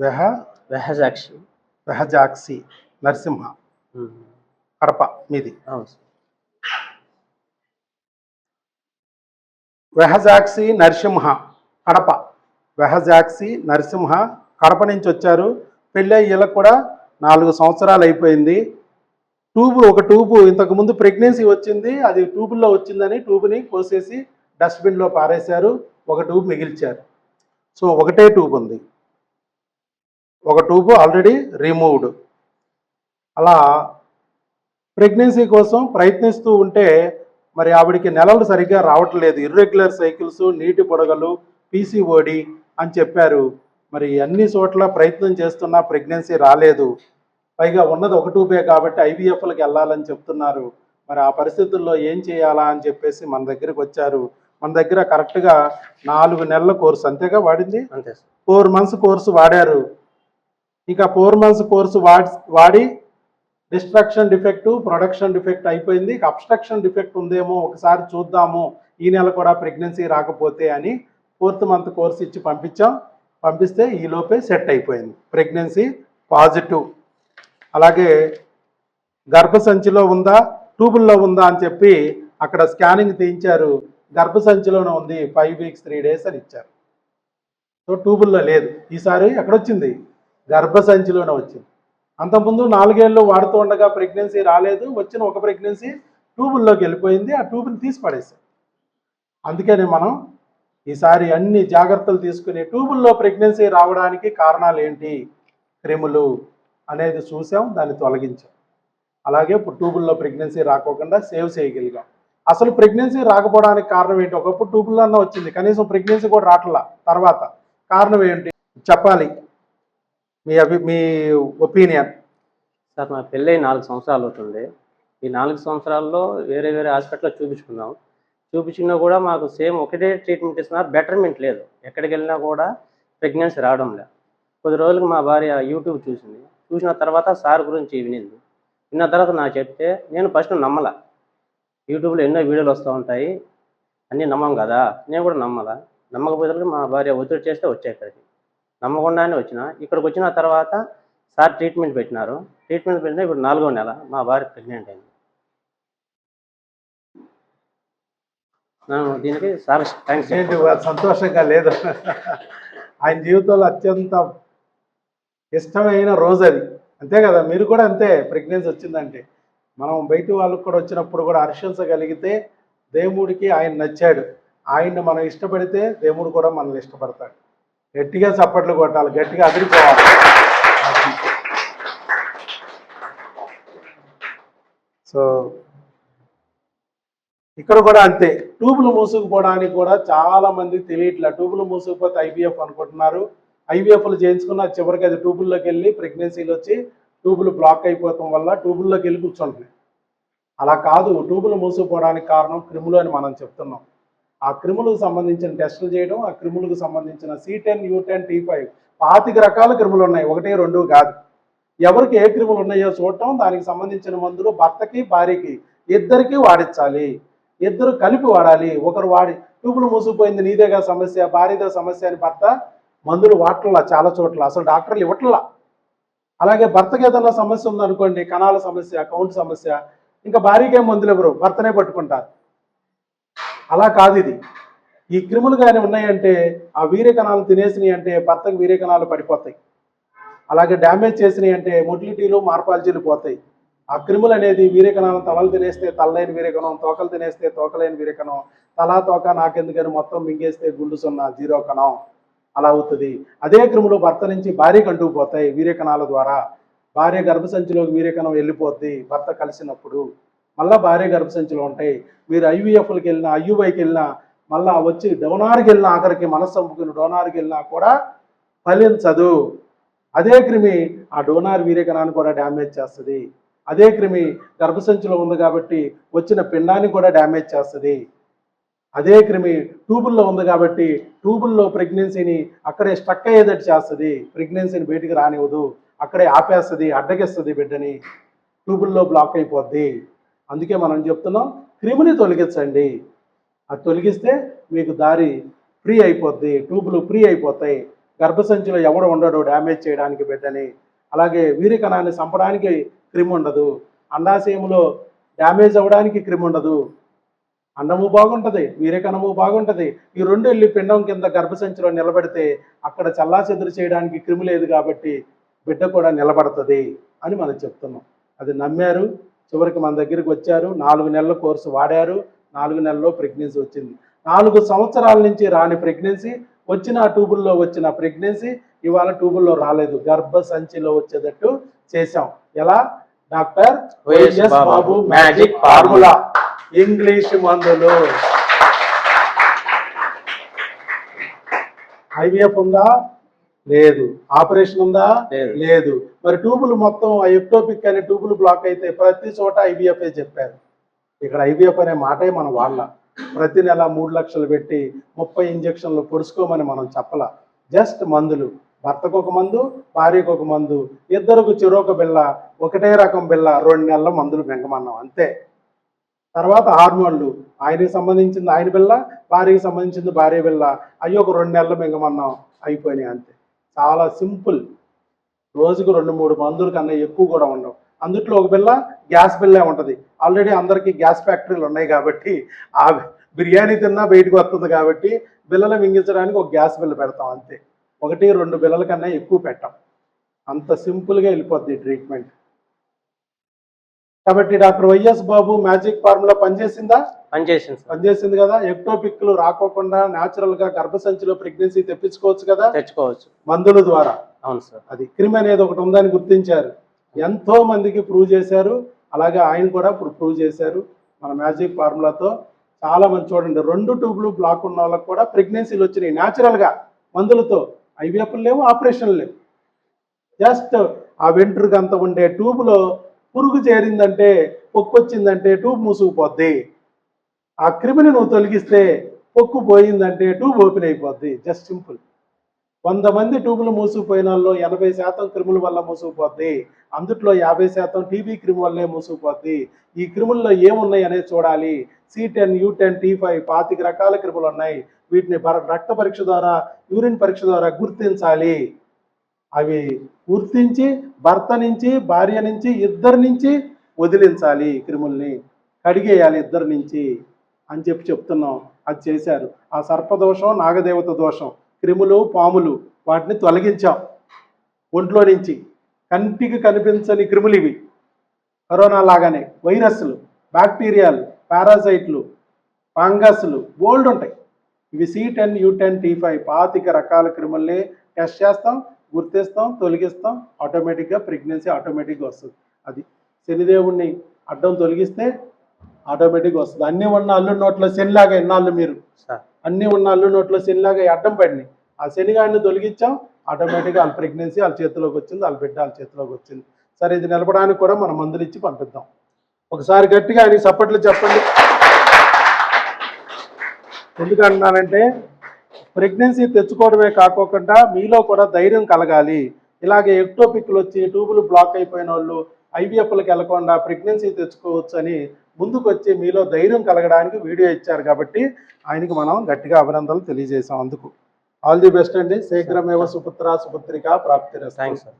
వెహ వెహజాక్షి. వెహజాక్సి నరసింహ. కడప మీది. వెహజాక్సి నరసింహ కడప. వెహజాక్సి నరసింహ కడప నుంచి వచ్చారు. పెళ్ళి వీళ్ళకి కూడా నాలుగు సంవత్సరాలు అయిపోయింది. ట్యూబ్ ఒక ట్యూబ్ ఇంతకుముందు ప్రెగ్నెన్సీ వచ్చింది. అది ట్యూబుల్లో వచ్చిందని ట్యూబ్ని కోసేసి డస్ట్బిన్లో పారేశారు. ఒక ట్యూబ్ మిగిల్చారు. సో ఒకటే ట్యూబ్ ఉంది. ఒక ట్యూబ్ ఆల్రెడీ రిమూవ్డ్. అలా ప్రెగ్నెన్సీ కోసం ప్రయత్నిస్తూ ఉంటే మరి ఆవిడికి నెలలు సరిగ్గా రావట్లేదు. ఇర్రెగ్యులర్ సైకిల్స్ నీటి బుడగలు పీసీఓడి అని చెప్పారు. మరి అన్ని చోట్ల ప్రయత్నం చేస్తున్నా ప్రెగ్నెన్సీ రాలేదు. పైగా ఉన్నది ఒక టూబే కాబట్టి ఐవీఎఫ్లకు వెళ్ళాలని చెప్తున్నారు. మరి ఆ పరిస్థితుల్లో ఏం చేయాలా అని చెప్పేసి మన దగ్గరికి వచ్చారు. మన దగ్గర కరెక్ట్గా నాలుగు నెలల కోర్సు అంతేగా వాడింది? అంతే ఫోర్ మంత్స్ కోర్సు వాడారు. ఇంకా ఫోర్ మంత్స్ కోర్సు వాడి వాడి డిస్ట్రక్షన్ డిఫెక్ట్ ప్రొడక్షన్ డిఫెక్ట్ అయిపోయింది. అబ్స్ట్రక్షన్ డిఫెక్ట్ ఉందేమో ఒకసారి చూద్దాము. ఈ నెల కూడా ప్రెగ్నెన్సీ రాకపోతే అని ఫోర్త్ మంత్ కోర్స్ ఇచ్చి పంపించాం. పంపిస్తే ఈ లోపే సెట్ అయిపోయింది. ప్రెగ్నెన్సీ పాజిటివ్ అలాగే గర్భసంచిలో ఉందా? ట్యూబుల్లో ఉందా అని చెప్పి అక్కడ స్కానింగ్ తీయించారు. గర్భసంచిలోనే ఉంది. ఫైవ్ వీక్స్ త్రీ డేస్ అని ఇచ్చారు. సో ట్యూబుల్లో లేదు. ఈసారి ఎక్కడొచ్చింది? గర్భసంచిలోనే వచ్చింది. అంతకుముందు నాలుగేళ్ళు వాడుతూ ఉండగా ప్రెగ్నెన్సీ రాలేదు. వచ్చిన ఒక ప్రెగ్నెన్సీ ట్యూబుల్లోకి వెళ్ళిపోయింది. ఆ ట్యూబుని తీసి పడేసాం అందుకని మనం ఈసారి అన్ని జాగ్రత్తలు తీసుకుని ట్యూబుల్లో ప్రెగ్నెన్సీ రావడానికి కారణాలు ఏంటి క్రిములు అనేది చూసాం దాన్ని తొలగించాం. అలాగే ఇప్పుడు ట్యూబుల్లో ప్రెగ్నెన్సీ రాకోకుండా సేవ్ చేయగలిగాం. అసలు ప్రెగ్నెన్సీ రాకపోవడానికి కారణం ఏంటి? ఒకప్పుడు ట్యూబుల్లో అన్న వచ్చింది. కనీసం ప్రెగ్నెన్సీ కూడా రావట్లా తర్వాత కారణం ఏంటి? చెప్పాలి. మీ అభి మీ ఒపీనియన్? సార్ నా పెళ్ళై నాలుగు సంవత్సరాలు అవుతుంది. ఈ నాలుగు సంవత్సరాల్లో వేరే వేరే హాస్పిటల్లో చూపించుకున్నాం. చూపించినా కూడా మాకు సేమ్ ఒకటే ట్రీట్మెంట్ ఇస్తున్నారు. బెటర్మెంట్ లేదు. ఎక్కడికి వెళ్ళినా కూడా ప్రెగ్నెన్సీ రావడం లేదు. కొద్ది రోజులకు మా భార్య యూట్యూబ్ చూసింది. చూసిన తర్వాత సార్ గురించి వినింది. విన్న తర్వాత నాకు చెప్తే నేను ఫస్ట్ నమ్మల. యూట్యూబ్లో ఎన్నో వీడియోలు వస్తూ ఉంటాయి. అన్నీ నమ్మం కదా? నేను కూడా నమ్మల. నమ్మకపోతే మా భార్య ఒత్తిడి చేస్తే వచ్చాయి ఇక్కడికి. నమ్మకుండానే వచ్చిన ఇక్కడికి వచ్చిన తర్వాత సార్ ట్రీట్మెంట్ పెట్టినారు. ట్రీట్మెంట్ పెట్టిన ఇప్పుడు నాలుగో నెల మా భార్య ప్రెగ్నెంట్ అయింది. దీనికి సార్ థ్యాంక్స్ సంతోషంగా లేదు? ఆయన జీవితంలో అత్యంత ఇష్టమైన రోజు అది. అంతే కదా మీరు కూడా అంతే ప్రెగ్నెన్సీ వచ్చిందంటే. మనం బయట వాళ్ళకు కూడా వచ్చినప్పుడు కూడా హర్షించగలిగితే దేవుడికి ఆయన నచ్చాడు. ఆయన్ని మనం ఇష్టపడితే దేవుడు కూడా మనల్ని ఇష్టపడతాడు. గట్టిగా చప్పట్లు కొట్టాలి గట్టిగా అదిరిపోవాలి. సో ఇక్కడ కూడా అంతే. ట్యూబులు మూసుకుపోవడానికి కూడా చాలా మంది తెలియట్లే. ట్యూబులు మూసుకుపోతే ఐవీఎఫ్ అనుకుంటున్నారు. ఐవీఎఫ్లు చేయించుకున్న చివరికి అది ట్యూబుల్లోకి వెళ్ళి ప్రెగ్నెన్సీలు వచ్చి ట్యూబులు బ్లాక్ అయిపోవటం వల్ల ట్యూబుల్లోకి వెళ్ళి కూర్చుంటున్నాయి అలా కాదు. ట్యూబులు మూసుకుపోవడానికి కారణం క్రిములు అని మనం చెప్తున్నాం. ఆ క్రిములకు సంబంధించిన టెస్టులు చేయడం ఆ క్రిములకు సంబంధించిన C ten U ten T five పాతిక రకాల క్రిములు ఉన్నాయి. ఒకటి రెండు కాదు. ఎవరికి ఏ క్రిములు ఉన్నాయో చూడటం దానికి సంబంధించిన మందులు భర్తకి భార్యకి ఇద్దరికి వాడించాలి ఇద్దరు కలిపి వాడాలి. ఒకరు వాడి ట్యూబులు మూసుకుపోయింది నీదేగా సమస్య భార్యదే సమస్య అని భర్త మందులు వాడట్లా చాలా చోట్ల. అసలు డాక్టర్లు ఇవ్వట్లా. అలాగే భర్తకి ఏదైనా సమస్య ఉందనుకోండి కణాల సమస్య కౌంట్ సమస్య ఇంకా భార్యకే మందులు ఎవరు భర్తనే పట్టుకుంటారు. అలా కాదు ఇది. ఈ క్రిములు కానీ ఉన్నాయంటే ఆ వీరకణాలు తినేసినాయి అంటే భర్తకు వీరకణాలు పడిపోతాయి. అలాగే డ్యామేజ్ చేసినాయి అంటే మొటిలిటీలు మార్పాలజీలు పోతాయి. ఆ క్రిములు అనేది వీరేకణాలను తలలు తినేస్తే తలలేని వీరకణం తోకలు తినేస్తే తోకలేని వీరకణం తలా తోక నాకెందుకని మొత్తం మింగేస్తే గుండు సున్నా జీరో కణం అలా అవుతుంది. అదే క్రిములు భర్త నుంచి భారీ కంటూ పోతాయి వీరేకణాల ద్వారా. భార్య గర్భసంచిలోకి వీరేకణం వెళ్ళిపోద్ది భర్త కలిసినప్పుడు. మళ్ళీ భార్య గర్భసంచులు ఉంటాయి. మీరు ఐవీఎఫ్లకి వెళ్ళినా ఐయువైకి వెళ్ళినా మళ్ళా వచ్చి డోనార్కి వెళ్ళినా ఆఖరికి మనస్సంపుకుని డోనార్కి వెళ్ళినా కూడా ఫలించదు అదే క్రిమి ఆ డోనార్ వీర్యకణాన్ని కూడా డ్యామేజ్ చేస్తుంది. అదే క్రిమి గర్భసంచిలో ఉంది కాబట్టి వచ్చిన పిండాన్ని కూడా డ్యామేజ్ చేస్తుంది. అదే క్రిమి ట్యూబుల్లో ఉంది కాబట్టి ట్యూబుల్లో ప్రెగ్నెన్సీని అక్కడే స్ట్రక్ అయ్యేటట్టు చేస్తుంది. ప్రెగ్నెన్సీని బయటికి రానివ్వదు. అక్కడే ఆపేస్తుంది అడ్డగిస్తుంది బిడ్డని. ట్యూబుల్లో బ్లాక్ అయిపోద్ది. అందుకే మనం చెప్తున్నాం క్రిమిని తొలగించండి. అది తొలగిస్తే మీకు దారి ఫ్రీ అయిపోద్ది ట్యూబులు ఫ్రీ అయిపోతాయి. గర్భసంచిలో ఎవడు ఉండడు డ్యామేజ్ చేయడానికి బిడ్డని. అలాగే వీరికణాన్ని చంపడానికి క్రిమి ఉండదు. అండాశయంలో డ్యామేజ్ అవ్వడానికి క్రిమి ఉండదు. అండము బాగుంటుంది వీరకణము బాగుంటుంది. ఈ రెండు వెళ్ళి పిండం కింద గర్భసంచిలో నిలబడితే అక్కడ చల్లాచెదురు చేయడానికి క్రిమి లేదు కాబట్టి బిడ్డ కూడా నిలబడుతుంది అని మనం చెప్తున్నాం. అది నమ్మారు చివరికి మన దగ్గరికి వచ్చారు. నాలుగు నెలల కోర్సు వాడారు. నాలుగు నెలల్లో ప్రెగ్నెన్సీ వచ్చింది. నాలుగు సంవత్సరాల నుంచి రాని ప్రెగ్నెన్సీ వచ్చిన ఆ ట్యూబుల్లో వచ్చిన ప్రెగ్నెన్సీ ఇవాళ ట్యూబుల్లో రాలేదు. గర్భ సంచిలో వచ్చేటట్టు చేశాం. ఎలా? Doctor Y S Babu magic formula. English మందులు. ఐవీఎఫ్ ఉందా? లేదు. ఆపరేషన్ ఉందా? లేదు. మరి ట్యూబులు మొత్తం ఎక్టోపిక్ అనే ట్యూబులు బ్లాక్ అయితే ప్రతి చోట ఐవీఎఫ్ చెప్పారు? ఇక్కడ ఐవీఎఫ్ అనే మాటే మనం వాళ్ళ. ప్రతి నెల మూడు లక్షలు పెట్టి ముప్పై ఇంజక్షన్లు పొడుచుకోమని మనం చెప్పల. జస్ట్ మందులు. భర్తకు ఒక మందు భార్యకు ఒక మందు ఇద్దరికి చెరొక బిళ్ళ ఒకటే రకం బిళ్ళ రెండు నెలల మందులు పెంకమన్నాం. అంతే. తర్వాత హార్మోన్లు. ఆయనకి సంబంధించింది ఆయన బిళ్ళ భార్యకి సంబంధించింది భార్య బిళ్ళ. అయ్యి ఒక రెండు నెలలు మింగమన్నాం అయిపోయినాయి అంతే. చాలా సింపుల్. రోజుకు రెండు మూడు మందుల కన్నా ఎక్కువ కూడా ఉండవు. అందుట్లో ఒక బిల్ల గ్యాస్ బిల్లే ఉంటుంది. ఆల్రెడీ అందరికీ గ్యాస్ ఫ్యాక్టరీలు ఉన్నాయి కాబట్టి ఆ బిర్యానీ తిన్నా బయటకు వస్తుంది కాబట్టి బిల్లలు మింగించడానికి ఒక గ్యాస్ బిల్ల పెడతాం అంతే. ఒకటి రెండు బిల్లల కన్నా ఎక్కువ పెట్టాం. అంత సింపుల్గా వెళ్ళిపోద్ది ట్రీట్మెంట్. కాబట్టి doctor Y S Babu magic formula పనిచేసిందా? పనిచేసింది పనిచేసింది కదా. ఎక్టోపిక్లు రాకోకుండా న్యాచురల్గా గర్భసంచిలో ప్రెగ్నెన్సీ తెప్పించుకోవచ్చు కదా? తెచ్చుకోవచ్చు. మందుల ద్వారా. అవును సార్. అది క్రిమ్ అనేది ఒకటి ఉందని గుర్తించారు. ఎంతో మందికి ప్రూవ్ చేశారు. అలాగే ఆయన కూడా ఇప్పుడు ప్రూవ్ చేశారు మన మ్యాజిక్ ఫార్ములాతో. చాలా మంది చూడండి రెండు ట్యూబ్లు బ్లాక్ ఉన్న వాళ్ళకి కూడా ప్రెగ్నెన్సీలు వచ్చినాయి న్యాచురల్గా. మందులతో. ఐవీఎఫ్ లేవు ఆపరేషన్ లేవు. జస్ట్ ఆ వెంట్రుక అంత ఉండే ట్యూబ్లో పురుగు చేరిందంటే పొక్కొచ్చిందంటే ట్యూబ్ మూసుకుపోద్ది. ఆ క్రిమిని నువ్వు తొలగిస్తే పొక్కు పోయిందంటే ట్యూబ్ ఓపెన్ అయిపోద్ది. Just simple. వంద మంది ట్యూబులు మూసుకుపోయిన వాళ్ళు ఎనభై శాతం క్రిముల వల్ల మూసుకుపోద్ది. అందుట్లో యాభై శాతం టీబీ క్రిమి వల్లే మూసుకుపోద్ది. ఈ క్రిముల్లో ఏమున్నాయి అనేది చూడాలి. C ten U ten T five పాతిక రకాల క్రిములు ఉన్నాయి. వీటిని రక్త పరీక్ష ద్వారా యూరిన్ పరీక్ష ద్వారా గుర్తించాలి. అవి గుర్తించి భర్త నుంచి భార్య నుంచి ఇద్దరి నుంచి వదిలించాలి క్రిముల్ని. కడిగేయాలి ఇద్దరి నుంచి అని చెప్పి చెప్తున్నాం. అది చేశారు. ఆ సర్పదోషం నాగదేవత దోషం క్రిములు పాములు వాటిని తొలగించాం. ఒంట్లో నుంచి కంటికి కనిపించని క్రిములు ఇవి. కరోనా లాగానే వైరస్లు బ్యాక్టీరియాలు పారాసైట్లు ఫంగస్లు బోల్డ్ ఉంటాయి. ఇవి C ten U ten T five పాతిక రకాల క్రిముల్ని టెస్ట్ చేస్తాం. గుర్తిస్తాం తొలగిస్తాం ఆటోమేటిక్గా ప్రెగ్నెన్సీ ఆటోమేటిక్గా వస్తుంది. అది శనిదేవుణ్ణి అడ్డం తొలగిస్తే ఆటోమేటిక్గా వస్తుంది. అన్ని ఉన్న అల్లు నోట్లో శనిలాగా ఎన్నాళ్ళు మీరు. అన్ని ఉన్న అల్లు నోట్లో శనిలాగా అడ్డం పడినాయి ఆ శనిగాడిని తొలగించాం ఆటోమేటిక్గా వాళ్ళ ప్రెగ్నెన్సీ వాళ్ళ చేతిలోకి వచ్చింది వాళ్ళ బిడ్డ వాళ్ళ చేతిలోకి వచ్చింది. సరే ఇది నిలపడానికి కూడా మనం మందులు ఇచ్చి పంపిద్దాం. ఒకసారి గట్టిగా ఆయనకి చప్పట్లు చెప్పండి. ఎందుకంటున్నానంటే ప్రెగ్నెన్సీ తెచ్చుకోవడమే కాకోకుండా మీలో కూడా ధైర్యం కలగాలి. ఇలాగే ఎక్టోపిక్లు వచ్చి ట్యూబులు బ్లాక్ అయిపోయిన వాళ్ళు ఐవీఎఫ్లకు వెళ్ళకుండా ప్రెగ్నెన్సీ తెచ్చుకోవచ్చు అని ముందుకు వచ్చి మీలో ధైర్యం కలగడానికి వీడియో ఇచ్చారు కాబట్టి ఆయనకి మనం గట్టిగా అభినందనలు తెలియజేసాం అందుకు. ఆల్ ది బెస్ట్ అండి. శీఘ్రమేవ సుపుత్ర సుపుత్రిక ప్రాప్తి థ్యాంక్స్ సార్.